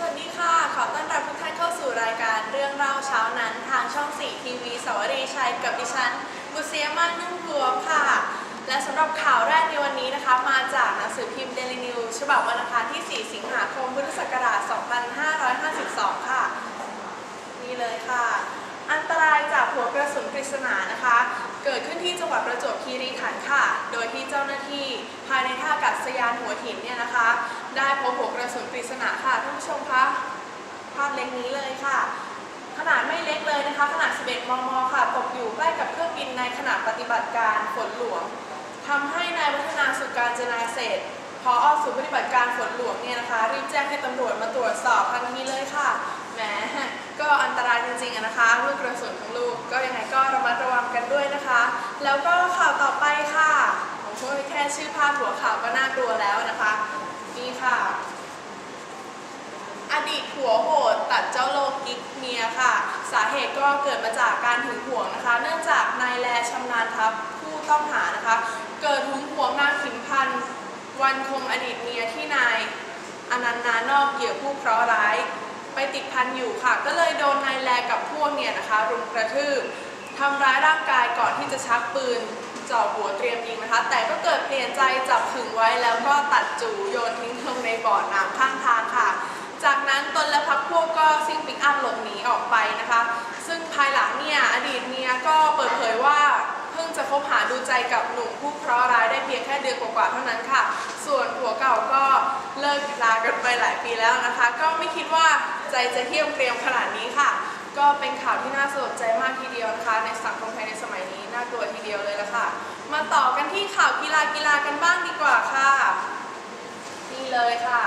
สวัสดีค่ะ ขอต้อนรับทุกท่านเข้าสู่รายการเรื่องเล่าเช้านั้น ทางช่อง 4 ทีวีสวรีชัยกับดิฉันบุเซียมานนึ่งบัวค่ะ และสำหรับข่าวแรกในวันนี้นะคะ มาจากหนังสือพิมพ์เดลินิวฉบับวันอังคารที่ 4 สิงหาคมพุทธศักราช 2552 ค่ะ นี่เลยค่ะ อันตรายจากหัวกระสุนปริศนานะคะ เกิ ดขึ้นที่จังหวัดประจวบคีรีขันธ์ค่ะ โดยที่เจ้าหน้าที่ภายในท่าอากาศยานหัวหินเนี่ยนะคะ ได้พบหัวกระสุนปริศนาค่ะท่านผู้ชมคะภาพเล็กนี้เลยค่ะ ขนาดไม่เล็กเลยนะคะ ขนาด 11 มม ค่ะ ตกอยู่ใกล้กับเครื่องบินในขณะปฏิบัติการฝนหลวงทำให้นายวัฒนาสุการจนาเศรษพออศูนย์ปฏิบัติการฝนหลวงเนี่ยนะคะรีบแจ้งให้ตำรวจมาตรวจสอบทันทีเลยค่ะแหมก็อันตรายจริงๆอะนะคะลูกกระสุนของลูก แล้วก็ข่าวต่อไปค่ะโอ้โหแค่ชื่อพาดหัวข่าวก็น่ากลัวแล้วนะคะ นี่ค่ะ อดีตผัวโหดตัดเจ้าโลกกิ๊กเมียค่ะ สาเหตุก็เกิดมาจากการหึงหวงนะคะ เนื่องจากนายแลชำนาญทัพผู้ต้องหานะคะ เกิดหึงหวงนางขิมพันธ์วันคงอดีตเมียที่นายอนันต์นานอกเหยื่อผู้เคราะห์ร้าย ไปติดพันอยู่ค่ะ ก็เลยโดนนายแลกับพวกเนี่ยนะคะ รุมกระทืบ ทำร้ายร่างกายก่อนที่จะชักปืนจ่อหัวเตรียมยิงนะคะ แต่ก็เกิดเปลี่ยนใจจับขึงไว้แล้วก็ตัดจูโยนทิ้งลงในบ่อน้ำข้างทางค่ะ จากนั้นตนและพักพวกก็ซิ่งปิกอัพหลบหนีออกไปนะคะ ซึ่งภายหลังเนี่ยอดีตเมียก็เปิดเผยว่าเพิ่งจะคบหาดูใจกับหนุ่มผู้เคราะห์ร้ายได้เพียงแค่เดือนกว่าๆเท่านั้นค่ะ ส่วนผัวเก่าก็เลิกลากันไปหลายปีแล้วนะคะ ก็ไม่คิดว่าใจจะเที่ยมเกรียมขนาดนี้ค่ะ ก็เป็นข่าวที่น่าสลดใจมากทีเดียว กีฬากันบ้างดีกว่าค่ะ นี่เลยค่ะ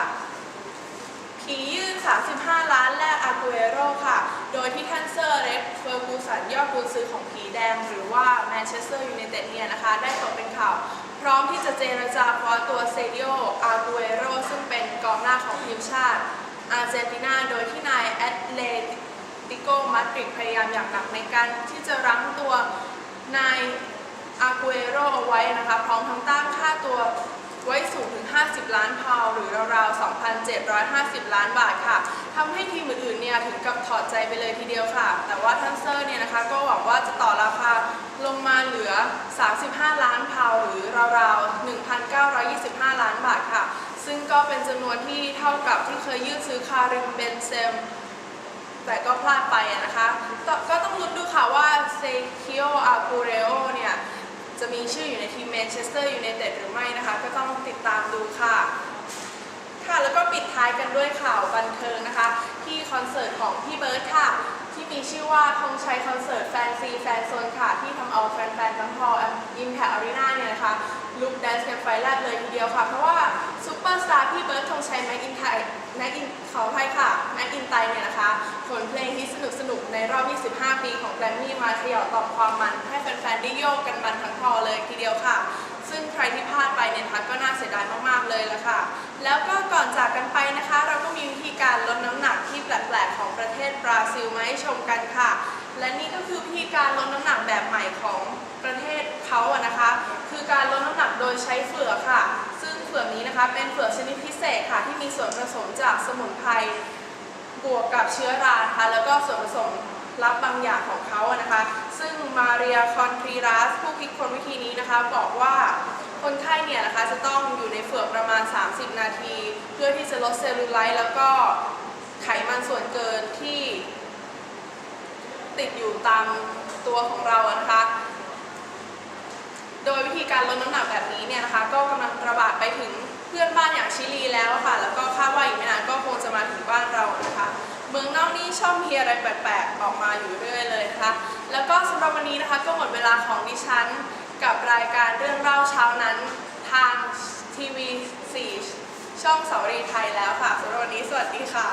ผียื่น 35 ล้านแลกอากูเอโรค่ะ โดยที่ท่านเซอร์เร็กเฟอร์กูสันยอดกุนซือของผีแดง หรือว่าแมนเชสเตอร์ยูไนเต็ดเนี่ยนะคะ ได้ตกเป็นข่าว พร้อมที่จะเจรจาคว้าตัวเซดิโออากูเอโรซึ่งเป็นกองหน้าของทีมชาติอาร์เจนตินา โดยที่นายแอตเลติโกมาดริดพยายามอย่างหนักในการที่จะรั้งตัวนายอากูเอโรเอาไว้นะคะ พร้อมทั้งตั้ง 150 ล้านบาทค่ะทำให้ทีมอื่นๆเนี่ยถึงกับถอดใจไปเลยทีเดียวค่ะ แต่ว่าท่านเซอร์เนี่ยนะคะก็หวังว่าจะต่อราคาลงมาเหลือ 35 ล้านพาวหรือราวๆ 1,925 ล้านบาทค่ะ ซึ่งก็เป็นจำนวนที่เท่ากับที่เคยยื่นซื้อคาริมเบนเซมแต่ก็พลาดไปนะคะก็ต้องลุ้นดูค่ะว่าเซคิโออากูเรโอเนี่ยจะมีชื่ออยู่ในทีมแมนเชสเตอร์ยูไนเต็ดหรือไม่นะคะ ก็ต้องติดตามดูค่ะ ค่ะแล้วก็ปิดท้ายกันด้วยข่าวบันเทิงนะคะ ที่คอนเสิร์ตของพี่เบิร์ดค่ะ ที่มีชื่อว่าธงชัยคอนเสิร์ตแฟนซีแฟนโซนค่ะ ที่ทำเอาแฟนๆทั้งพออิมแพคอารีนาเนี่ยนะคะลุกแดนซ์กันไฟแลบเลยทีเดียวค่ะ เพราะว่าซูเปอร์สตาร์พี่เบิร์ดธงชัยแม็กอินไทยแม็กอินขออภัยค่ะแม็กอินไตเนี่ยนะคะขนเพลงที่สนุกสนุกๆในรอบ 25 ปีของแกรมมี่มาเขย่าตอบความมัน ให้แฟนๆได้โยกกันมันทั้งพอเลยทีเดียวค่ะ ซึ่งใครที่พลาดไปเนี่ยนะคะก็น่าเสียดายมากๆเลยละค่ะ แล้วก็ก่อนจากกันไปนะคะ เราก็มีวิธีการลดน้ำหนักที่แปลกๆของประเทศบราซิลมาให้ชมกันค่ะ และนี่ก็คือวิธีการลดน้ำหนักแบบใหม่ของประเทศเขาอะนะคะ คือการลดน้ำหนักโดยใช้เฟือกค่ะ ซึ่งเฟือกนี้นะคะเป็นเฟือกชนิดพิเศษค่ะ ที่มีส่วนผสมจากสมุนไพรบวกกับเชื้อรานะคะแล้วก็ส่วนผสมลับบางอย่างของเขาอะนะคะ ซึ่งมาเรียคอนทรีรัสผู้คิดค้นวิธีนี้นะคะ บอกว่า คนไข้เนี่ยนะคะจะต้องอยู่ในเฟือกประมาณ 30 นาที เพื่อที่จะลดเซลลูไลท์แล้วก็ไขมันส่วนเกินที่ติดอยู่ตามตัวของเรานะคะ โดยวิธีการลดน้ำหนักแบบนี้เนี่ยนะคะ ก็กำลังระบาดไปถึงเพื่อนบ้านอย่างชิลีแล้วค่ะ แล้วก็คาดว่าอีกไม่นานก็คงจะมาถึงบ้านเรานะคะ เมืองนอกนี่ชอบมีอะไรแปลกๆออกมาอยู่เรื่อยเลยนะคะ แล้วก็สำหรับวันนี้นะคะก็หมดเวลาของดิฉัน กับรายการเรื่องเล่าเช้านั้นทางทีวี 4 ช่องสารีไทยแล้วค่ะสำหรับวันนี้สวัสดีค่ะ